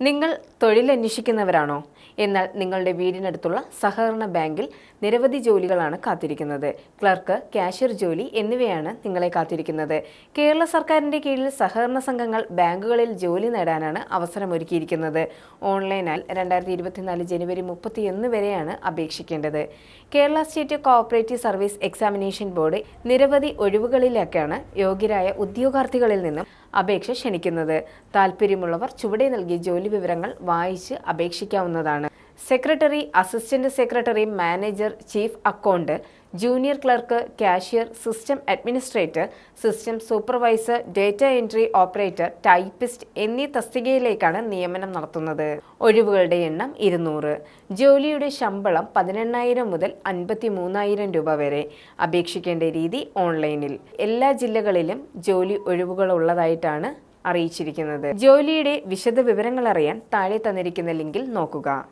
നിങ്ങൾ തൊഴിലന്വേഷിക്കുന്നവരാണോ? എന്നാൽ നിങ്ങളുടെ വീടിനടുത്തുള്ള സഹകരണ ബാങ്കിൽ നിരവധി ജോലികളാണ് കാത്തിരിക്കുന്നത്. ക്ലർക്ക് കാഷ്യർ ജോലി എന്നിവയാണ് നിങ്ങളെ കാത്തിരിക്കുന്നത്. കേരള സർക്കാരിന്റെ കീഴിൽ സഹകരണ സംഘങ്ങൾ ബാങ്കുകളിൽ ജോലി നേടാനാണ് അവസരമൊരുക്കിയിരിക്കുന്നത്. ഓൺലൈനാൽ രണ്ടായിരത്തി ഇരുപത്തിനാല് ജനുവരി മുപ്പത്തിയൊന്ന് വരെയാണ് അപേക്ഷിക്കേണ്ടത്. Kerala state cooperative service examination board നിരവധി ഒഴിവുകളിലേക്കാണ് യോഗ്യരായ ഉദ്യോഗാർത്ഥികളിൽ നിന്നും അപേക്ഷ ക്ഷണിക്കുന്നത്. താല്പര്യമുള്ളവർ ചുവടെ നൽകിയ ജോലി വിവരങ്ങൾ വായിച്ച് അപേക്ഷിക്കാവുന്നതാണ്. Secretary assistant secretary manager chief account junior clerk cashier system administrator system supervisor data entry operator typist എന്നീ തസ്തികയിലേക്കാണ് നിയമനം നടത്തുന്നത്. ഒഴിവുകളുടെ എണ്ണം ഇരുന്നൂറ്. ജോലിയുടെ ശമ്പളം പതിനെണ്ണായിരം മുതൽ അൻപത്തി മൂന്നായിരം രൂപ വരെ. അപേക്ഷിക്കേണ്ട രീതി ഓൺലൈനിൽ. എല്ലാ ജില്ലകളിലും ജോലി ഒഴിവുകൾ ഉള്ളതായിട്ടാണ് അറിയിച്ചിരിക്കുന്നത്. ജോലിയുടെ വിശദ വിവരങ്ങൾ അറിയാൻ താഴെ തന്നിരിക്കുന്ന ലിങ്കിൽ നോക്കുക.